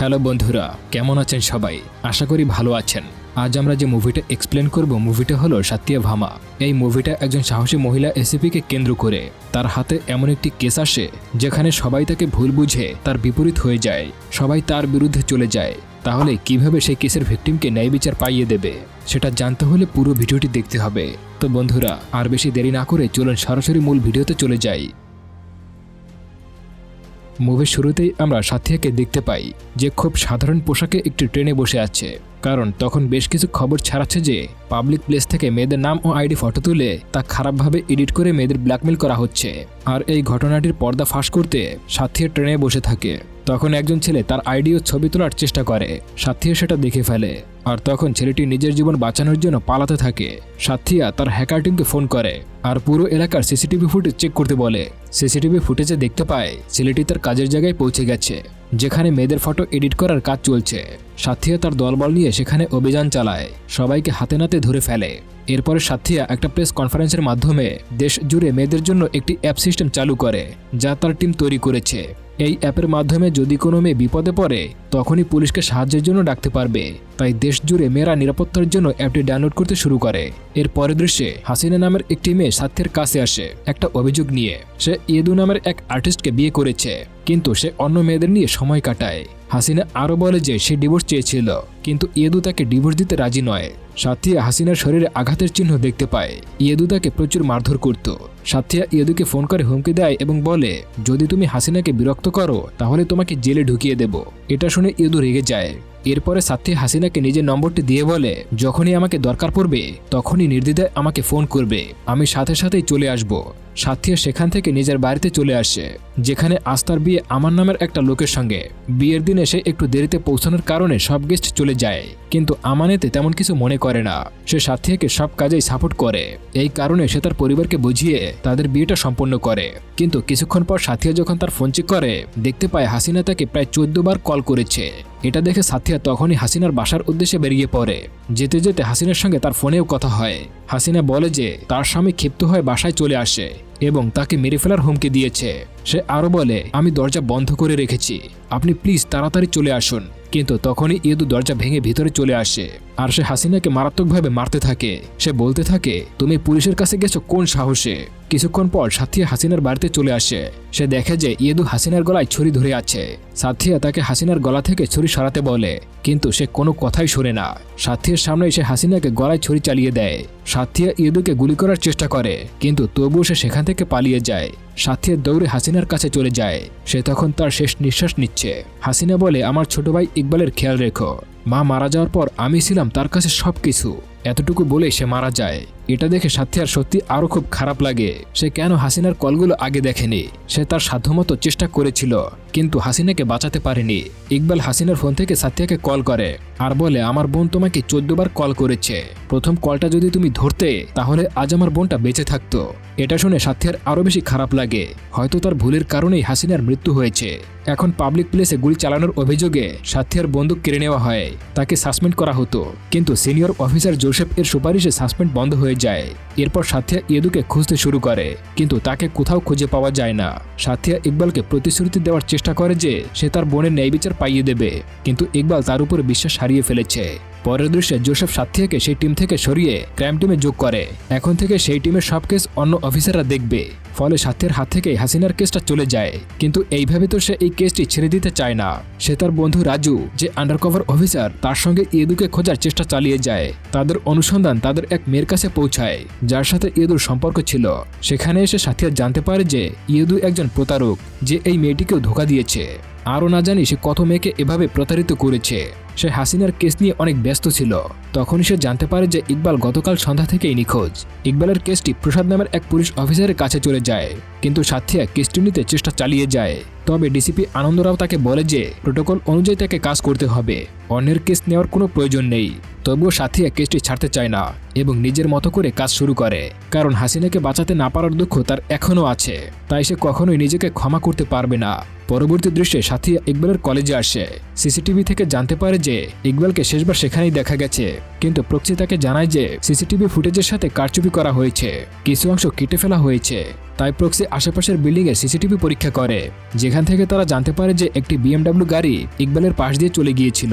Hello বন্ধুরা, কেমন আছেন সবাই? আশা করি ভালো আছেন। আজ আমরা যে মুভিটা এক্সপ্লেন করব, মুভিটা হলো সাতিয়া ভামা। এই মুভিটা একজন সাহসী মহিলা এসিপিকে কেন্দ্র করে। তার হাতে এমন একটি কেস আসে, যেখানে সবাই তাকে ভুল বুঝে তার বিপরীত হয়ে যায়। সবাই তার বিরুদ্ধে চলে যায়। তাহলে কীভাবে সেই কেসের ভিকটিমকে ন্যায় বিচার পাইয়ে দেবে? সেটা জানতে হলে পুরো ভিডিওটি দেখতে হবে। তো বন্ধুরা, আর বেশি দেরি না করে চলুন সরাসরি মূল ভিডিওতে চলে যাই। মুভির শুরুতেই আমরা সাথিয়াকে দেখতে পাই, যে খুব সাধারণ পোশাকে একটি ট্রেনে বসে আছে। কারণ তখন বেশ কিছু খবর ছাড়াচ্ছে যে, পাবলিক প্লেস থেকে মেয়েদের নাম ও আইডি ফটো তুলে তা খারাপভাবে এডিট করে মেয়েদের ব্ল্যাকমেল করা হচ্ছে। আর এই ঘটনাটির পর্দা ফাঁস করতে সাথিয়া ট্রেনে বসে থাকে। তখন একজন ছেলে তার আইডি ও ছবি তোলার চেষ্টা করে। সাথিয়া সেটা দেখে ফেলে। আর তখন ছেলেটি নিজের জীবন বাঁচানোর জন্য পালাতে থাকে। সাথিয়া তার হ্যাকার টিমকে ফোন করে আর পুরো এলাকার সিসিটিভি ফুটেজ চেক করতে বলে। সিসিটিভি ফুটেজে দেখতে পায়, ছেলেটি তার কাজের জায়গায় পৌঁছে গেছে, যেখানে মেয়েদের ফটো এডিট করার কাজ চলছে। সাথিয়া তার দলবল নিয়ে সেখানে অভিযান চালায়, সবাইকে হাতে নাতে ধরে ফেলে। এরপরে সাথিয়া একটা প্রেস কনফারেন্সের মাধ্যমে দেশ জুড়ে মেয়েদের জন্য একটি অ্যাপ সিস্টেম চালু করে, যা তার টিম তৈরি করেছে। এই অ্যাপের মাধ্যমে যদি কোনো মেয়ে বিপদে পড়ে, তখনই পুলিশকে সাহায্যের জন্য ডাকতে পারবে। তাই দেশ জুড়ে মেয়েরা নিরাপত্তার জন্য অ্যাপটি ডাউনলোড করতে শুরু করে। এর পরের দৃশ্যে, হাসিনা নামের একটি মেয়ে সাথের কাছে আসে, একটা অভিযোগ নিয়ে। সে ইয়েদু নামের এক আর্টিস্টকে বিয়ে করেছে, কিন্তু সে অন্য মেয়েদের নিয়ে সময় কাটায়। হাসিনা আরও বলে যে সে ডিভোর্স চেয়েছিল, কিন্তু ইয়েদু তাকে ডিভোর্স দিতে রাজি নয়। সাথিয়া হাসিনার শরীরে আঘাতের চিহ্ন দেখতে পায়। ইয়েদু তাকে প্রচুর মারধর করত। সাথিয়া ইয়েদুকে ফোন করে হুমকি দেয় এবং বলে, যদি তুমি হাসিনাকে বিরক্ত করো, তাহলে তোমাকে জেলে ঢুকিয়ে দেব। এটা শুনে ইয়েদু রেগে যায়। এরপরে সাথী হাসিনাকে নিজের নম্বরটি দিয়ে বলে, যখনই আমাকে দরকার পড়বে, তখনই নির্দ্বিধায় আমাকে ফোন করবে। আমি সাথে সাথেই চলে আসব। সাথিয়া সেখান থেকে নিজের বাড়িতে চলে আসে, যেখানে আস্তার বিয়ে আমার নামের একটা লোকের সঙ্গে। বিয়ের দিনে এসে একটু দেরিতে পৌঁছানোর কারণে সব গেস্ট চলে যায়, কিন্তু আমানেতে তেমন কিছু মনে করে না। সে সাথীকে সব কাজেই সাপোর্ট করে। এই কারণে সে তার পরিবারকে বুঝিয়ে তাদের বিয়েটা সম্পন্ন করে। কিন্তু কিছুক্ষণ পর সাথিয়া যখন তার ফোন চেক করে, দেখতে পায় হাসিনা তাকে প্রায় চোদ্দ বার কল করেছে। এটা দেখে সাথিয়া তখনই হাসিনার বাসার উদ্দেশ্যে বেরিয়ে পড়ে। যেতে যেতে হাসিনার সঙ্গে তার ফোনেও কথা হয়। হাসিনা বলে যে, তার স্বামী ক্ষিপ্ত হয়ে বাসায় চলে আসে এবং তাকে মেরে ফেলার হুমকি দিয়েছে। সে আরও বলে, আমি দরজা বন্ধ করে রেখেছি। আপনি প্লিজ তাড়াতাড়ি চলে আসুন। কিন্তু তখনই ইয়েদু দরজা ভেঙে ভিতরে চলে আসে। আর সে হাসিনাকে মারাত্মকভাবে মারতে থাকে। সে বলতে থাকে, তুমি পুলিশের কাছে গেছো কোন সাহসে? কিছুক্ষণ পর সাথিয়া হাসিনার বাড়িতে চলে আসে। সে দেখে যে ইয়েদু হাসিনার গলায় ছুরি ধরে আছে। সাথিয়া তাকে হাসিনার গলা থেকে ছুরি সরাতে বলে, কিন্তু সে কোনো কথাই শোনে না। সাথিয়ার সামনে সে হাসিনাকে গলায় ছুরি চালিয়ে দেয়। সাথিয়া ইয়েদুকে গুলি করার চেষ্টা করে, কিন্তু তবুও সে সেখান থেকে পালিয়ে যায়। সাথিয়া দৌড়ে হাসিনার কাছে চলে যায়। সে তখন তার শেষ নিঃশ্বাস নিচ্ছে। হাসিনা বলে, আমার ছোট ভাই ইকবালের খেয়াল রেখো। মা মারা যাওয়ার পর আমি ছিলাম তার কাছে সব কিছু এতটুকু বলে সে মারা যায়। এটা দেখে সাথিয়ার সত্যি আরও খুব খারাপ লাগে। সে কেন হাসিনার কলগুলো আগে দেখেনি? সে তার সাধ্যমতো চেষ্টা করেছিল। কিন্তু হাসিনাকে বাঁচাতে পারেনি। ইকবাল হাসিনার ফোন থেকে সাথিয়াকে কল করে আর বলে, আমার বোন তোমাকে চোদ্দবার কল করেছে। প্রথম কলটা যদি তুমি ধরতে, তাহলে আজ আমার বোনটা বেঁচে থাকতো। এটা শুনে সাথিয়ার আরও বেশি খারাপ লাগে। হয়তো তার ভুলের কারণেই হাসিনার মৃত্যু হয়েছে। এখন পাবলিক প্লেসে গুলি চালানোর অভিযোগে সাথিয়ার বন্দুক কেড়ে নেওয়া হয়। তাকে সাসপেন্ড করা হতো। কিন্তু সিনিয়র অফিসার জোসেফ এর সুপারিশে সাসপেন্ড বন্ধ হয়ে যায়। এরপর সাথিয়া ইয়েদুকে খুঁজতে শুরু করে। কিন্তু তাকে কোথাও খুঁজে পাওয়া যায় না। সাথিয়া ইকবালকে প্রতিশ্রুতি দেওয়ার চেষ্টা করে যে সে তার বোনের ন্যায় বিচার পাইয়ে দেবে। কিন্তু ইকবাল তার উপর বিশ্বাস হারিয়ে ফেলেছে। পরের দৃশ্যে জোসেফ সাথিয়াকে সেই টিম থেকে সরিয়ে ক্রাইম টিমে যোগ করে। এখন থেকে সেই টিমের সব কেস অন্য অফিসাররা দেখবে। ফলে সাথের হাত থেকে হাসিনার কেসটা চলে যায়। কিন্তু এইভাবে তো সে এই কেসটি ছেড়ে দিতে চায় না। সে তার বন্ধু রাজু, যে আন্ডারকভার অফিসার তার সঙ্গে ইয়েদুকে খোঁজার চেষ্টা চালিয়ে যায়। তাদের অনুসন্ধান তাদের এক মেয়ের কাছে পৌঁছায়, যার সাথে ইয়েদুর সম্পর্ক ছিল। সেখানে এসে সাথিয়া জানতে পারে যে ইয়েদু একজন প্রতারক, যে এই মেয়েটিকেও ধোকা দিয়েছে। আরও না জানি সে কত মেয়েকে এভাবে প্রতারিত করেছে। সে হাসিনার কেস নিয়ে অনেক ব্যস্ত ছিল। তখনই সে জানতে পারে যে ইকবাল গতকাল সন্ধ্যা থেকেই নিখোঁজ। ইকবালের কেসটি প্রসাদ নামের এক পুলিশ অফিসারের কাছে চলে যায়, কিন্তু সাথিয়া কেসটি নিতে চেষ্টা চালিয়ে যায়। তবে ডিসিপি আনন্দরাও তাকে বলে যে, প্রোটোকল অনুযায়ী তাকে কাজ করতে হবে। অন্যের কেস নেওয়ার কোনো প্রয়োজন নেই। তবুও সাথিয়া কেসটি ছাড়তে চায় না এবং নিজের মতো করে কাজ শুরু করে। কারণ হাসিনাকে বাঁচাতে না পারার দুঃখ তার এখনও আছে। তাই সে কখনোই নিজেকে ক্ষমা করতে পারবে না। পরবর্তী দৃশ্যে সাথিয়া ইকবালের কলেজে আসে। সিসিটিভি থেকে জানতে পারে যে ইকবালকে শেষবার সেখানেই দেখা গেছে, কিন্তু প্রক্সি তাকে জানায় যে সিসিটিভি ফুটেজের সাথে কারচুপি করা হয়েছে। কিছু অংশ কেটে ফেলা হয়েছে। তাই প্রক্সি আশেপাশের বিল্ডিংয়ের সিসিটিভি পরীক্ষা করে। যেখান থেকে তারা জানতে পারে যে একটি বিএমডাব্লিউ গাড়ি ইকবালের পাশ দিয়ে চলে গিয়েছিল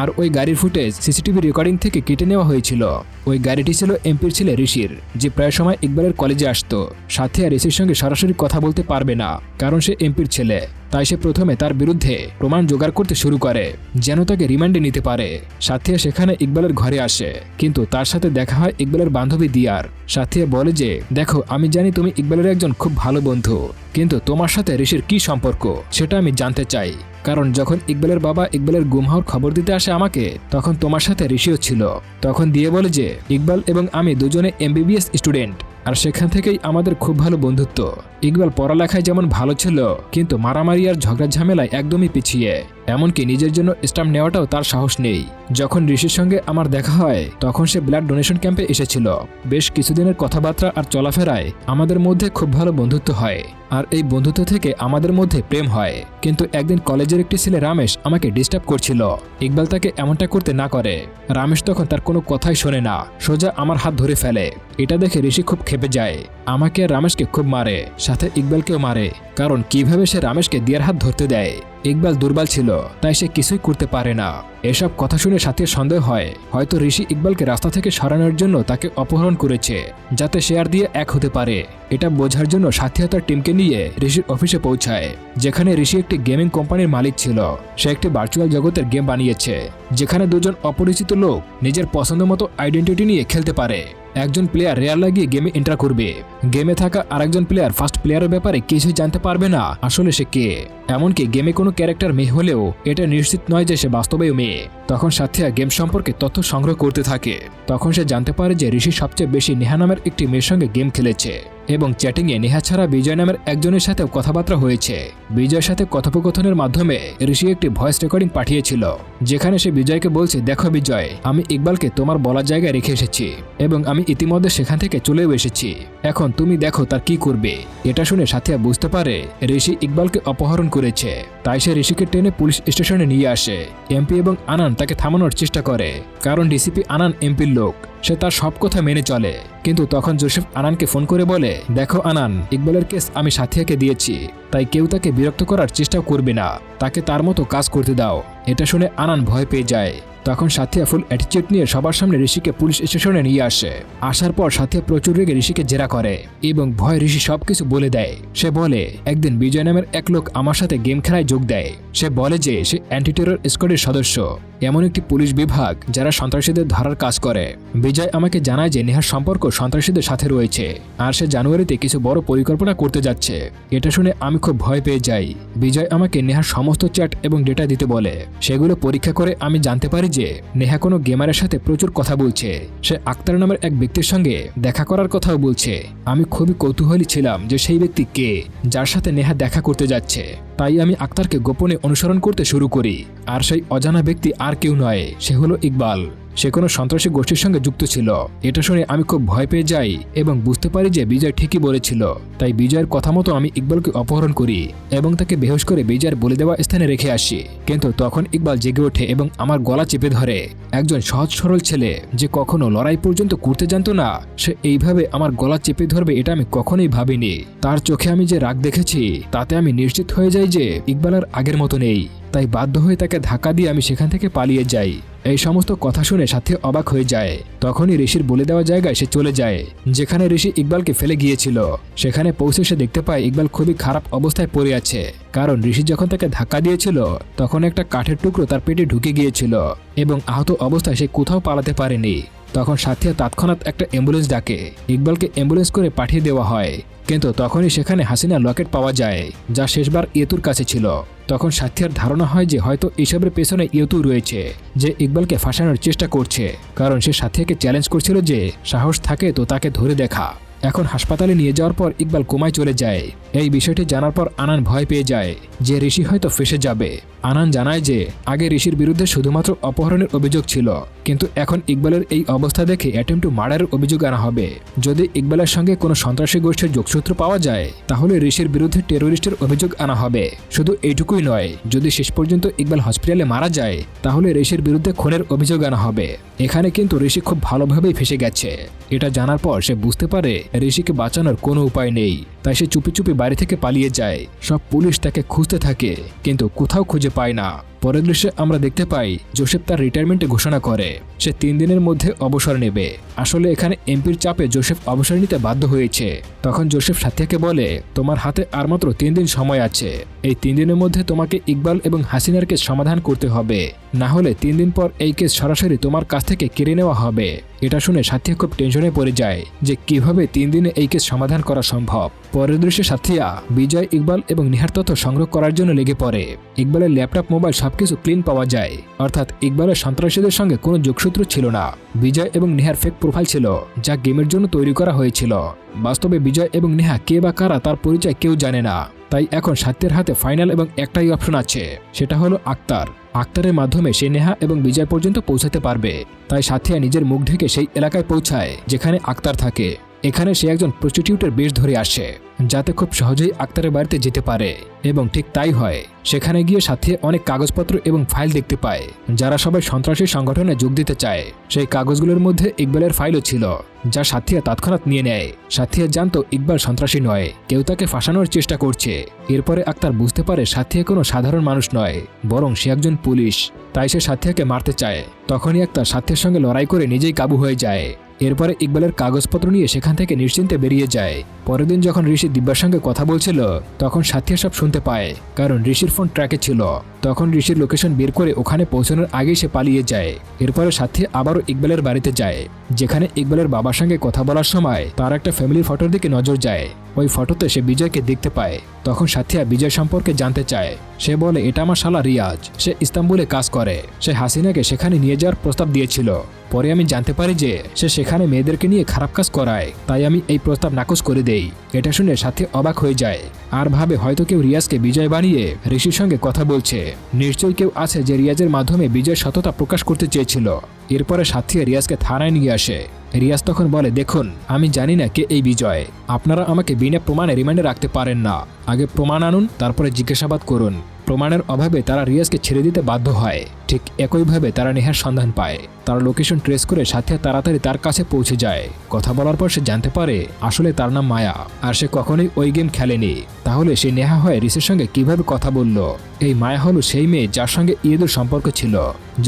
আর ওই গাড়ির ফুটেজ সিসিটিভি রেকর্ডিং থেকে কেটে নেওয়া হয়েছিল। ওই গাড়িটি ছিল এমপির ছেলে ঋষির, যে প্রায় সময় ইকবালের কলেজে আসতো। সাথে আর ঋষির সঙ্গে সরাসরি কথা বলতে পারবে না, কারণ সে এমপির ছেলে। তাই সে প্রথমে তার বিরুদ্ধে প্রমাণ জোগাড় করতে শুরু করে, যেন তাকে রিমান্ডে নিতে পারে। সাথিয়া সেখানে ইকবালের ঘরে আসে, কিন্তু তার সাথে দেখা হয় ইকবালের বান্ধবী দিয়ার। সাথিয়া বলে যে, দেখো, আমি জানি তুমি ইকবালের একজন খুব ভালো বন্ধু। কিন্তু তোমার সাথে ঋষির কি সম্পর্ক, সেটা আমি জানতে চাই। কারণ যখন ইকবালের বাবা ইকবালের গুম হওয়ার খবর দিতে আসে আমাকে, তখন তোমার সাথে ঋষিও ছিল। তখন দিয়ে বলে যে, ইকবাল এবং আমি দুজনে এমবিবিএস স্টুডেন্ট, আর সেখান থেকেই আমাদের খুব ভালো বন্ধুত্ব। ইকবাল পড়ালেখায় যেমন ভালো ছিল, কিন্তু মারামারি আর ঝগড়া ঝামেলায় একদমই পিছিয়ে। এমনকি নিজের জন্য স্টাম্প নেওয়াটাও তার সাহস নেই। যখন ঋষির সঙ্গে আমার দেখা হয়, তখন সে ব্লাড ডোনেশন ক্যাম্পে এসেছিল। বেশ কিছুদিনের কথাবার্তা আর চলাফেরায় আমাদের মধ্যে খুব ভালো বন্ধুত্ব হয়। আর এই বন্ধুত্ব থেকে আমাদের মধ্যে প্রেম হয়। কিন্তু একদিন কলেজের একটি ছেলে রামেশ আমাকে ডিস্টার্ব করছিল। ইকবাল তাকে এমনটা করতে না করে। রামেশ তখন তার কোনো কথাই শোনে না। সোজা আমার হাত ধরে ফেলে। এটা দেখে ঋষি খুব খেপে যায়। আমাকে রামেশকে খুব মারে, সাথে ইকবালকেও মারে। কারণ কীভাবে সে রামেশকে দিয়ার হাত ধরতে দেয়? ইকবাল দুর্বল ছিল, তাই সে কিছুই করতে পারে না। এসব কথা শুনে সাথে সন্দেহ হয়। হয়তো ঋষি ইকবালকে রাস্তা থেকে সরানোর জন্য তাকে অপহরণ করেছে, যাতে শেয়ার দিয়ে এক হতে পারে। এটা বোঝার জন্য সাথিয়া তার টিমকে নিয়ে ঋষির অফিসে পৌঁছায়, যেখানে ঋষি একটি গেমিং কোম্পানির মালিক ছিল। সে একটি ভার্চুয়াল জগতের গেম বানিয়েছে, যেখানে দুজন অপরিচিত লোক নিজের পছন্দ মতো আইডেন্টিটি নিয়ে খেলতে পারে। একজন প্লেয়ার রেয়ার লাগিয়ে গেমে এন্টার করবে। গেমে থাকা আরেকজন প্লেয়ার ফার্স্ট প্লেয়ারের ব্যাপারে কিছুই জানতে পারবে না, আসলে সে কে? এমনকি গেমে কোনো ক্যারেক্টার মেয়ে হলেও এটা নিশ্চিত নয় যে সে বাস্তবেও মেয়ে। তখন সাথিয়া গেম সম্পর্কে তথ্য সংগ্রহ করতে থাকে। তখন সে জানতে পারে যে ঋষি সবচেয়ে বেশি নেহা নামের একটি মেয়ের সঙ্গে গেম খেলেছে এবং চ্যাটিংয়ে নেহা ছাড়া বিজয় নামের একজনের সাথেও কথাবার্তা হয়েছে। বিজয়ের সাথে কথোপকথনের মাধ্যমে ঋষি একটি ভয়েস রেকর্ডিং পাঠিয়েছিল। যেখানে সে বিজয়কে বলছে, দেখো বিজয়, আমি ইকবালকে তোমার বলার জায়গায় রেখে এসেছি এবং আমি ইতিমধ্যে সেখান থেকে চলেও এসেছি। এখন তুমি দেখো তার কি করবে। এটা শুনে সাথিয়া বুঝতে পারে, ঋষি ইকবালকে অপহরণ করেছে। তাই সে ঋষিকে টেনে পুলিশ স্টেশনে নিয়ে আসে। এমপি এবং আনান তাকে থামানোর চেষ্টা করে, কারণ ডিসিপি আনান এমপির লোক। সে তার সব কথা মেনে চলে। কিন্তু তখন জোসেফ আনানকে ফোন করে বলে, দেখো আনান, ইকবালের কেস আমি সাথিয়াকে দিয়েছি, তাই কেউ তাকে বিরক্ত করার চেষ্টা করবে না। তাকে তার মতো কাজ করতে দাও। এটা শুনে আনান ভয় পেয়ে যায়। তখন সাথিয়া ফুল অ্যাটিচিউড নিয়ে সবার সামনে ঋষিকে পুলিশ স্টেশনে নিয়ে আসে। আসার পর সাথিয়া প্রচুর রেগে ঋষিকে জেরা করে এবং ভয় ঋষি সবকিছু বলে দেয়। সে বলে, একদিন বিজয় নামের এক লোক আমার সাথে গেম খেলায় যোগ দেয়। সে বলে যে, সে অ্যান্টিটেরর স্কোয়াডের সদস্য। এমন একটি পুলিশ বিভাগ যারা সন্ত্রাসীদের ধরার কাজ করে। বিজয় আমাকে জানায় যে নেহার সম্পর্ক সন্ত্রাসীদের সাথে রয়েছে, আর সে জানুয়ারিতে কিছু বড় পরিকল্পনা করতে যাচ্ছে। এটা শুনে আমি খুব ভয় পেয়ে যাই। বিজয় আমাকে নেহার সমস্ত চ্যাট এবং ডেটা দিতে বলে। সেগুলো পরীক্ষা করে আমি জানতে পারি যে নেহা কোনো গেমারের সাথে প্রচুর কথা বলছে। সে আক্তার নামের এক ব্যক্তির সঙ্গে দেখা করার কথাও বলছে। আমি খুবই কৌতূহলী ছিলাম যে সেই ব্যক্তি কে, যার সাথে নেহা দেখা করতে যাচ্ছে। তাই আমি আক্তারকে গোপনে অনুসরণ করতে শুরু করি, আর সেই অজানা ব্যক্তি আর কেউ নয়, সে হলো ইকবাল। সে কোনো সন্ত্রাসী গোষ্ঠীর সঙ্গে যুক্ত ছিল। এটা শুনে আমি খুব ভয় পেয়ে যাই এবং বুঝতে পারি যে বিজয় ঠিকই বলেছিল। তাই বিজয়ের কথা মতো আমি ইকবালকে অপহরণ করি এবং তাকে বেহোশ করে বিজয়ের বলে দেওয়া স্থানে রেখে আসি। কিন্তু তখন ইকবাল জেগে ওঠে এবং আমার গলা চেপে ধরে। একজন সহজ সরল ছেলে যে কখনো লড়াই পর্যন্ত করতে জানতো না, সে এইভাবে আমার গলা চেপে ধরবে এটা আমি কখনোই ভাবিনি। তার চোখে আমি যে রাগ দেখেছি, তাতে আমি নিশ্চিত হয়ে যাই যে ইকবাল আর আগের মতো নেই। তাই বাধ্য হয়ে তাকে ধাক্কা দিয়ে আমি সেখান থেকে পালিয়ে যাই। এই সমস্ত কথা শুনে সাথে অবাক হয়ে যায়। তখনই ঋষির বলে দেওয়া জায়গায় সে চলে যায়, যেখানে ঋষি ইকবালকে ফেলে গিয়েছিল। সেখানে পৌঁছে সে দেখতে পায় ইকবাল খুবই খারাপ অবস্থায় পড়ে আছে। কারণ ঋষি যখন তাকে ধাক্কা দিয়েছিল, তখন একটা কাঠের টুকরো তার পেটে ঢুকে গিয়েছিল এবং আহত অবস্থায় সে কোথাও পালাতে পারেনি। তখন সাথিয়া তৎক্ষণাৎ একটা অ্যাম্বুলেন্স ডাকে। ইকবালকে অ্যাম্বুলেন্স করে পাঠিয়ে দেওয়া হয়। কিন্তু তখনই সেখানে হাসিনা লকেট পাওয়া যায়, যা শেষবার ইয়েতুর কাছে ছিল। তখন সাথিয়ার ধারণা হয় যে হয়তো এসবের পেছনে ইয়েতু রয়েছে, যে ইকবালকে ফাঁসানোর চেষ্টা করছে, কারণ সে সাথিয়াকে চ্যালেঞ্জ করছিল যে সাহস থাকে তো তাকে ধরে দেখা। এখন হাসপাতালে নিয়ে যাওয়ার পর ইকবাল কোমায় চলে যায়। এই বিষয়টি জানার পর আনান ভয় পেয়ে যায়, যে ঋষি হয়তো ফেসে যাবে। আনান জানায় যে, আগে ঋষির বিরুদ্ধে শুধুমাত্র অপহরণের অভিযোগ ছিল, কিন্তু এখন ইকবালের এই অবস্থা দেখে অ্যাটেম্প টু মার্ডারের অভিযোগ আনা হবে। যদি ইকবালের সঙ্গে কোনো সন্ত্রাসী গোষ্ঠীর যোগসূত্র পাওয়া যায়, তাহলে ঋষির বিরুদ্ধে টেরোরিস্টের অভিযোগ আনা হবে। শুধু এইটুকুই নয়, যদি শেষ পর্যন্ত ইকবাল হসপিটালে মারা যায়, তাহলে ঋষির বিরুদ্ধে খুনের অভিযোগ আনা হবে। এখানে কিন্তু ঋষি খুব ভালোভাবেই ফেসে গেছে। এটা জানার পর সে বুঝতে পারে, ঋষিকে বাঁচানোর কোনো উপায় নেই। তাই সে চুপি চুপি বাড়ি থেকে পালিয়ে যায়। সব পুলিশ তাকে খুঁজতে থাকে, কিন্তু কোথাও খুঁজে পায় না। পরের দৃশ্যে আমরা দেখতে পাই, জোসেফ তার রিটায়ারমেন্টে ঘোষণা করে। সে তিন দিনের মধ্যে অবসর নেবে। আসলে এখানে এমপির চাপে জোসেফ অবসর নিতে বাধ্য হয়েছে। তখন জোসেফ সাথিয়াকে বলে, তোমার হাতে আর মাত্র তিন দিন সময় আছে। এই তিন দিনের মধ্যে তোমাকে ইকবাল এবং হাসিনার কেস সমাধান করতে হবে। না হলে তিন দিন পর এই কেস সরাসরি তোমার কাছ থেকে কেড়ে নেওয়া হবে। এটা শুনে সাথিয়া খুব টেনশনে পড়ে যায় যে কীভাবে তিন দিনে এই কেস সমাধান করা সম্ভব। পরের দৃশ্যে সাথিয়া, বিজয়, ইকবাল এবং নিহার তথ্য সংগ্রহ করার জন্য লেগে পড়ে। ইকবালের ল্যাপটপ মোবাইল সবকিছু ক্লিন পাওয়া যায়। অর্থাৎ ইকবালের সন্ত্রাসীদের সঙ্গে কোনো যোগসূত্র ছিল না। বিজয় এবং নেহার ফেক প্রোফাইল ছিল, যা গেমের জন্য তৈরি করা হয়েছিল। বাস্তবে বিজয় এবং নেহা কে বা কারা তার পরিচয় কেউ জানে না। তাই এখন সাত্যের হাতে ফাইনাল এবং একটাই অপশন আছে, সেটা হলো আক্তার। আক্তারের মাধ্যমে সে নেহা এবং বিজয় পর্যন্ত পৌঁছাতে পারবে। তাই সাথিয়া নিজের মুখ ঢেকে সেই এলাকায় পৌঁছায়, যেখানে আক্তার থাকে। এখানে সে একজন প্রস্টিটিউটের বেশ ধরে আসে, যাতে খুব সহজেই আক্তারের বাড়িতে যেতে পারে। এবং ঠিক তাই হয়, সেখানে গিয়ে সাথে অনেক কাগজপত্র এবং ফাইল দেখতে পায়, যারা সবাই সন্ত্রাসী সংগঠনে যোগ দিতে চায়। সেই কাগজগুলোর মধ্যে ইকবালের ফাইলও ছিল, যা সাথিয়া তৎক্ষণাৎ নিয়ে নেয়। সাথিয়া জানতো ইকবাল সন্ত্রাসী নয়, কেউ তাকে ফাঁসানোর চেষ্টা করছে। এরপরে আক্তার বুঝতে পারে সাথিয়া কোনো সাধারণ মানুষ নয়, বরং সে একজন পুলিশ। তাই সে সাথিয়াকে মারতে চায়। তখনই আক্তার সাথিয়ার সঙ্গে লড়াই করে নিজেই কাবু হয়ে যায়। এরপরে ইকবালের কাগজপত্র নিয়ে সেখান থেকে নিশ্চিন্তে বেরিয়ে যায়। পরের দিন যখন ঋষি দিব্যার সঙ্গে কথা বলছিল, তখন সাথিয়া সব শুনতে পায়, কারণ ঋষির ফোন ট্র্যাকে ছিল। তখন ঋষির লোকেশন বের করে ওখানে পৌঁছানোর আগেই সে পালিয়ে যায়। এরপরে সাথে আবারও ইকবালের বাড়িতে যায়, যেখানে ইকবালের বাবার সঙ্গে কথা বলার সময় তার একটা ফ্যামিলির ফটোর দিকে নজর যায়। ওই ফটোতে সে বিজয়কে দেখতে পায়। তখন সাথিয়া বিজয় সম্পর্কে জানতে চায়। সে বলে, এটা আমার শালা রিয়াজ। সে ইস্তাম্বুলে কাজ করে। সে হাসিনাকে সেখানে নিয়ে যাওয়ার প্রস্তাব দিয়েছিল। পরে আমি জানতে পারি যে, সে সেখানে মেয়েদেরকে নিয়ে খারাপ কাজ করায়। তাই আমি এই প্রস্তাব নাকচ করে দেই। এটা শুনে সাথে অবাক হয়ে যায়। আর ভাবে হয়তো কেউ রিয়াজকে বিজয় বানিয়ে ঋষির সঙ্গে কথা বলছে। নিশ্চয়ই কেউ আছে যে রিয়াজের মাধ্যমে বিজয় সততা প্রকাশ করতে চেয়েছিল। এরপরে সাথী রিয়াজকে থানায় নিয়ে আসে। রিয়াজ তখন বলে, দেখুন, আমি জানি না কে এই বিজয়। আপনারা আমাকে বিনা প্রমাণে রিমান্ডে রাখতে পারেন না। আগে প্রমাণ আনুন, তারপরে জিজ্ঞাসাবাদ করুন। প্রমাণের অভাবে তারা রিয়াজকে ছেড়ে দিতে বাধ্য হয়। ঠিক একইভাবে তারা নেহার সন্ধান পায়। তার লোকেশন ট্রেস করে সাথে তাড়াতাড়ি তার কাছে পৌঁছে যায়। কথা বলার পর সে জানতে পারে আসলে তার নাম মায়া, আর সে কখনোই ওই গেম খেলেনি। তাহলে সে নেহা হয়ে রিসের সঙ্গে কীভাবে কথা বলল? এই মায়া হলো সেই মেয়ে যার সঙ্গে ইয়েদের সম্পর্ক ছিল,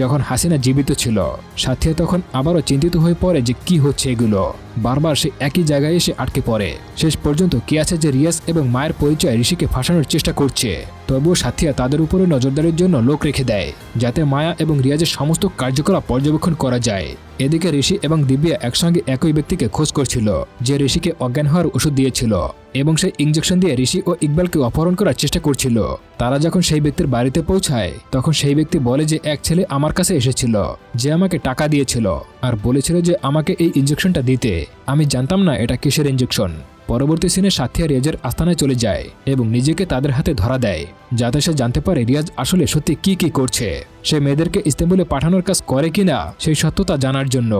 যখন হাসিনা জীবিত ছিল। সাথে তখন আবারও চিন্তিত হয়ে পড়ে যে কি হচ্ছে এগুলো। বারবার সে একই জায়গায় এসে আটকে পড়ে। শেষ পর্যন্ত কি আছে যে রিয়াজ এবং মায়ের পরিচয় ঋষিকে ফাঁসানোর চেষ্টা করছে। তবুও সাথিয়া তাদের উপরে নজরদারির জন্য লোক রেখে দেয়, যাতে মায়া এবং রিয়াজের সমস্ত কার্যকলাপ পর্যবেক্ষণ করা যায়। এদিকে ঋষি এবং দিব্যা একসঙ্গে একই ব্যক্তিকে খোঁজ করছিল, যে ঋষিকে অজ্ঞান হওয়ার ওষুধ দিয়েছিল, এবং সেই ইঞ্জেকশন দিয়ে ঋষি ও ইকবালকে অপহরণ করার চেষ্টা করছিল। তারা যখন সেই ব্যক্তির বাড়িতে পৌঁছায়, তখন সেই ব্যক্তি বলে যে এক ছেলে আমার কাছে এসেছিল, যে আমাকে টাকা দিয়েছিল, আর বলেছিল যে আমাকে এই ইঞ্জেকশনটা দিতে। আমি জানতাম না এটা কিসের ইঞ্জেকশন পরবর্তী সিনে সাথিয়া রিয়াজের আস্তানায় চলে যায় এবং নিজেকে তাদের হাতে ধরা দেয়, যাতে সে জানতে পারে রিয়াজ আসলে সত্যি কি কি করছে। সে মেয়েদেরকে ইস্তাম্বুলে পাঠানোর কাজ করে কিনা, সেই সত্যতা জানার জন্য।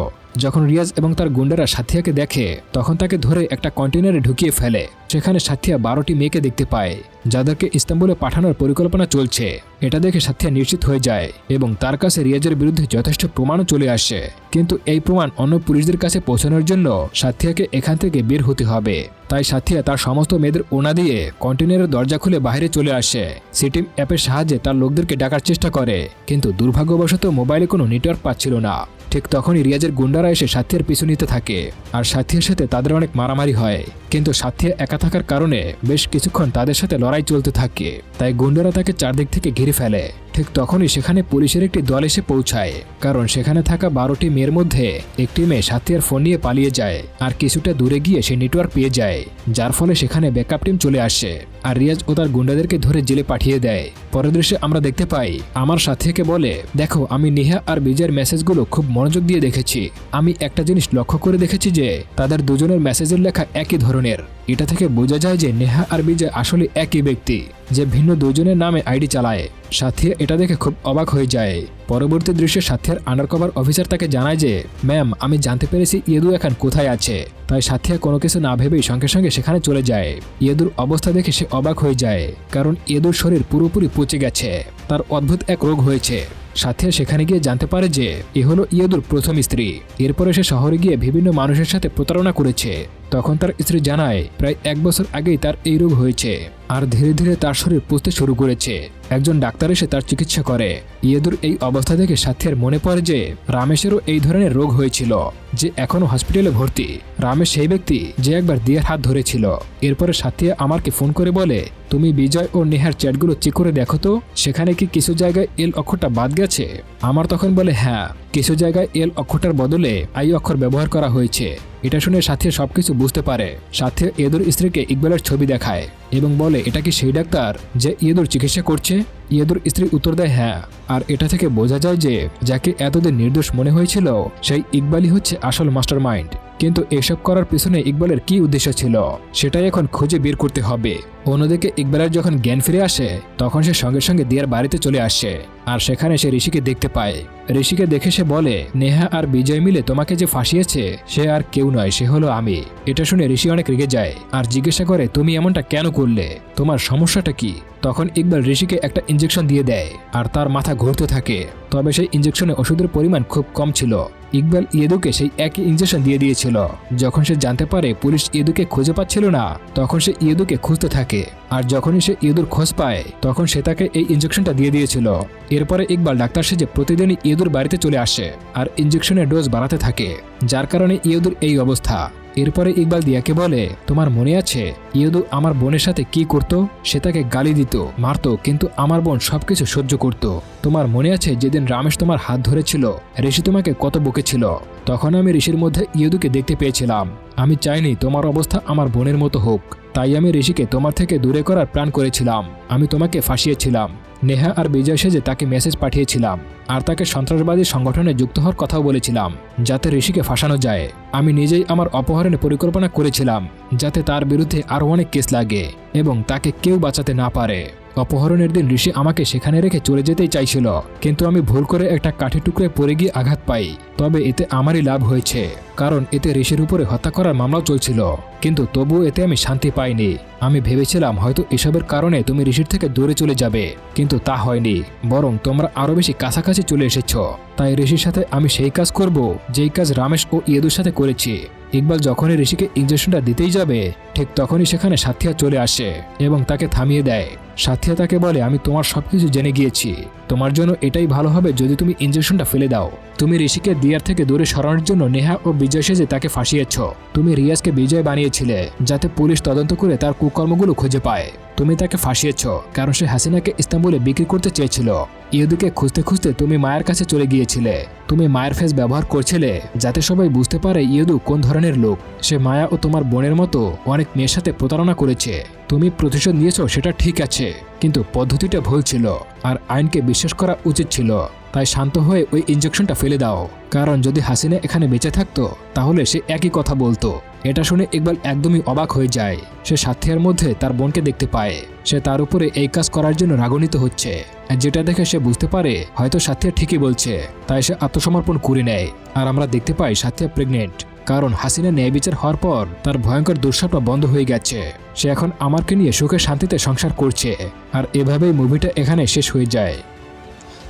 যখন রিয়াজ এবং তার গুন্ডারা সাথিয়াকে দেখে, তখন তাকে ধরে একটা কন্টেনারে ঢুকিয়ে ফেলে সেখানে সাথিয়া বারোটি মেয়েকে দেখতে পায়, যাদেরকে ইস্তাম্বুলে পাঠানোর পরিকল্পনা চলছে। এটা দেখে সাথিয়া নিশ্চিত হয়ে যায় এবং তার কাছে রিয়াজের বিরুদ্ধে যথেষ্ট প্রমাণও চলে আসে। কিন্তু এই প্রমাণ অন্য পুলিশদের কাছে পৌঁছানোর জন্য সাথিয়াকে এখান থেকে বের হতে হবে। তাই সাথিয়া তার সমস্ত মেয়েদের ওনা দিয়ে কন্টেনারের দরজা খুলে বাইরে চলে আসে। সিটিম অ্যাপের সাহায্যে তার লোকদেরকে ডাকার চেষ্টা করে, কিন্তু দুর্ভাগ্যবশত মোবাইলে কোনো নেটওয়ার্ক পাচ্ছিল না। ঠিক তখনই রিয়াজের গুন্ডারা এসে সাথীর পিছু নিতে থাকে। আর সাথীর সাথে তাদের অনেক মারামারি হয়। কিন্তু সাথিয়া একা থাকার কারণে বেশ কিছুক্ষণ তাদের সাথে লড়াই চলতে থাকে। তাই গুন্ডারা তাকে চারদিক থেকে ঘিরে ফেলে। ঠিক তখনই সেখানে পুলিশের একটি দল এসে পৌঁছায়, কারণ সেখানে থাকা বারোটি মেয়ের মধ্যে একটি মেয়ে সাথিয়ার ফোন নিয়ে পালিয়ে যায় আর কিছুটা দূরে গিয়ে সে নেটওয়ার্ক পেয়ে যায়, যার ফলে সেখানে ব্যাকআপ টিম চলে আসে আর রিয়াজ ও তার গুন্ডাদেরকে ধরে জেলে পাঠিয়ে দেয়। পরের দৃশ্যে আমরা দেখতে পাই, আমার সাথীকে বলে, দেখো, আমি নেহা আর বিজয়ের মেসেজগুলো খুব মনোযোগ দিয়ে দেখেছি। আমি একটা জিনিস লক্ষ্য করে দেখেছি যে, তাদের দুজনের মেসেজের লেখা একই ধরনের। এটা থেকে বোঝা যায় যে নেহা আর বিজয় আসলে একই ব্যক্তি, যে ভিন্ন দুজনের নামে আইডি চালায়। সাথী এটা দেখে খুব অবাক হয়ে যায়। পরবর্তী দৃশ্যে সাথিয়ার আন্ডারকভার অফিসার তাকে জানায় যে ম্যাম আমি জানতে পেরেছি ইয়েদু এখন কোথায় আছে। তাই সাথিয়া কোনো কিছু না ভেবেই সঙ্গে সঙ্গে সেখানে চলে যায়। ইয়েদুর অবস্থা দেখে সে অবাক হয়ে যায়, কারণ ইয়েদুর শরীর পুরোপুরি পচে গেছে। তার অদ্ভুত এক রোগ হয়েছে। সাথে সেখানে গিয়ে জানতে পারে যে, এ হলো ইয়েদুর প্রথম স্ত্রী। এরপরে সে শহরে গিয়ে বিভিন্ন মানুষের সাথে প্রতারণা করেছে। তখন তার স্ত্রী জানায়, প্রায় এক বছর আগেই তার এই রোগ হয়েছে। আর ধীরে ধীরে তার শরীর পুষতে শুরু করেছে। একজন ডাক্তার এসে তার চিকিৎসা করে। ইয়েদুর এই অবস্থা দেখে সাথীর মনে পড়ে যে, রামেশেরও এই ধরনের রোগ হয়েছিল, যে এখনও হসপিটালে ভর্তি। রামেশ সেই ব্যক্তি যে একবার দিয়ার হাত ধরেছিল। এরপরে সাথিয়া আমারকে ফোন করে বলে, তুমি বিজয় ও নেহার চ্যাটগুলো চেক করে দেখো তো, সেখানে কি কিছু জায়গায় এল অক্ষরটা বাদ গেছে? আমার তখন বলে হ্যাঁ কিছু জায়গায় এল অক্ষরটার বদলে আই অক্ষর ব্যবহার করা হয়েছে। এটা শুনে সাথে সবকিছু বুঝতে পারে। সাথে ইয়েদুর স্ত্রীকে ইকবালের ছবি দেখায় এবং বলে, এটা কি সেই ডাক্তার যে ইয়েদুর চিকিৎসা করছে? ইয়েদুর স্ত্রী উত্তর দেয় হ্যাঁ। আর এটা থেকে বোঝা যায় যে, যাকে এতদিন নির্দোষ মনে হয়েছিল, সেই ইকবালই হচ্ছে আসল মাস্টার মাইন্ড কিন্তু এসব করার পিছনে ইকবালের কি উদ্দেশ্য ছিল, সেটাই এখন খুঁজে বের করতে হবে। অন্যদিকে ইকবালের যখন জ্ঞান ফিরে আসে, তখন সে সঙ্গে সঙ্গে দিয়ার বাড়িতে চলে আসে। আর সেখানে সে ঋষিকে দেখতে পায়। ঋষিকে দেখে সে বলে, নেহা আর বিজয় মিলে তোমাকে যে ফাঁসিয়েছে, সে আর কেউ নয়, সে হলো আমি। এটা শুনে ঋষি অনেক রেগে যায় আর জিজ্ঞাসা করে, তুমি এমনটা কেন করলে? তোমার সমস্যাটা কি? তখন ইকবাল ঋষিকে একটা ইঞ্জেকশন দিয়ে দেয় আর তার মাথা ঘুরতে থাকে। তবে সেই ইঞ্জেকশনে ওষুধের পরিমাণ খুব কম ছিল। ইকবাল ইয়েদুকে সেই একই ইঞ্জেকশন দিয়ে দিয়েছিল। যখন সে জানতে পারে পুলিশ ইয়েদুকে খুঁজে পাচ্ছিল না, তখন সে ইয়েদুকে খুঁজতে থাকে। আর যখনই সে ইঁদুর খোঁজ পায়, তখন সে তাকে এই ইঞ্জেকশনটা দিয়ে দিয়েছিল। এরপরে ইকবাল ডাক্তার সেজে প্রতিদিনই ইঁদুর বাড়িতে চলে আসে, আর ইঞ্জেকশনের ডোজ বাড়াতে থাকে, যার কারণে ইঁদুর এই অবস্থা। এরপরে ইকবাল দিয়াকে বলে, তোমার মনে আছে ইয়েদু আমার বোনের সাথে কি করত? সে তাকে গালি দিত, মারতো, কিন্তু আমার বোন সবকিছু সহ্য করত। তোমার মনে আছে যেদিন রামেশ তোমার হাত ধরেছিল, ঋষি তোমাকে কত বকেছিল? তখন আমি ঋষির মধ্যে ইয়েদুকে দেখতে পেয়েছিলাম। আমি চাইনি তোমার অবস্থা আমার বোনের মতো হোক। তাই আমি ঋষিকে তোমার থেকে দূরে করার প্ল্যান করেছিলাম। আমি তোমাকে ফাঁসিয়েছিলাম। নেহা আর বিজয় সেজে তাকে মেসেজ পাঠিয়েছিলাম। আর তাকে সন্ত্রাসবাদী সংগঠনে যুক্ত হওয়ার কথাও বলেছিলাম, যাতে ঋষিকে ফাঁসানো যায়। আমি নিজেই আমার অপহরণের পরিকল্পনা করেছিলাম, যাতে তার বিরুদ্ধে আরও অনেক কেস লাগে এবং তাকে কেউ বাঁচাতে না পারে। অপহরণের দিন ঋষি আমাকে সেখানে রেখে চলে যেতেই চাইছিল। কিন্তু আমি ভুল করে একটা কাঠি টুকরে পড়ে গিয়ে আঘাত পাই। তবে এতে আমারই লাভ হয়েছে, কারণ এতে ঋষির উপরে হত্যা করার মামলাও চলছিল। কিন্তু তবুও এতে আমি শান্তি পাইনি। আমি ভেবেছিলাম হয়তো এসবের কারণে তুমি ঋষির থেকে দূরে চলে যাবে, কিন্তু তা হয়নি, বরং তোমরা আরও বেশি কাছাকাছি চলে এসেছ। তাই ঋষির সাথে আমি সেই কাজ করব, যেই কাজ রামেশ ও ইয়েদুর সাথে করেছি। ইকবাল যখনই ঋষিকে ইঞ্জেকশনটা দিতেই যাবে, ঠিক তখনই সেখানে সাথিয়া চলে আসে এবং তাকে থামিয়ে দেয়। সাথিয়া তাকে বলে, আমি তোমার সবকিছু জেনে গিয়েছি। তোমার জন্য এটাই ভালো হবে যদি তুমি ইঞ্জেকশনটা ফেলে দাও। তুমি ঋষিকে দিয়ার থেকে দূরে সরানোর জন্য নেহা ও বিজয় সেজে তাকে ফাঁসিয়েছ। তুমি রিয়াজকে বিজয় বানিয়েছিলে, যাতে পুলিশ তদন্ত করে তার কুকর্মগুলো খুঁজে পায়। তুমি তাকে ফাঁসিয়েছ, কারণ সে হাসিনাকে ইস্তাম্বুলে বিক্রি করতে চেয়েছিল। ইহুদিকে খুঁজতে খুঁজতে তুমি মায়ের কাছে চলে গিয়েছিলে। তুমি মায়ের ফেস ব্যবহার করছিলে, যাতে সবাই বুঝতে পারে ইয়েদু কোন ধরনের লোক। সে মায়া ও তোমার বোনের মতো অনেক মেয়ের সাথে প্রতারণা করেছে। তুমি প্রতিশোধ নিয়েছ, সেটা ঠিক আছে। কিন্তু পদ্ধতিটা ভুল ছিল আর আইনকে বিশ্বাস করা উচিত ছিল। তাই শান্ত হয়ে ওই ইঞ্জেকশনটা ফেলে দাও। কারণ যদি হাসিনা এখানে বেঁচে থাকতো, তাহলে সে একই কথা বলতো। এটা শুনে ইকবাল একদমই অবাক হয়ে যায়। সে সাথিয়ার মধ্যে তার বোনকে দেখতে পায়। সে তার উপরে এই কাজ করার জন্য রাগান্বিত হচ্ছে। যেটা দেখে সে বুঝতে পারে, হয়তো সাথিয়া ঠিকই বলছে। তাই সে আত্মসমর্পণ করে নেয়। আর আমরা দেখতে পাই সাথিয়া প্রেগনেন্ট কারণ হাসিনা ন্যায় বিচার হওয়ার পর তার ভয়ঙ্কর দুঃস্বপ্ন বন্ধ হয়ে গেছে। সে এখন আমারকে নিয়ে সুখে শান্তিতে সংসার করছে আর এভাবেই মুভিটা এখানে শেষ হয়ে যায়।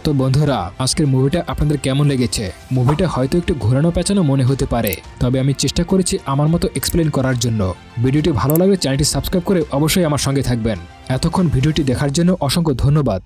তো বন্ধুরা, আজকের মুভিটা আপনাদের কেমন লেগেছে? মুভিটা হয়তো একটু ঘোরানো পেঁচানো মনে হতে পারে, তবে আমি চেষ্টা করেছি আমার মতো এক্সপ্লেন করার জন্য। ভিডিওটি ভালো লাগলে চ্যানেলটি সাবস্ক্রাইব করে অবশ্যই আমার সঙ্গে থাকবেন। এতক্ষণ ভিডিওটি দেখার জন্য অসংখ্য ধন্যবাদ।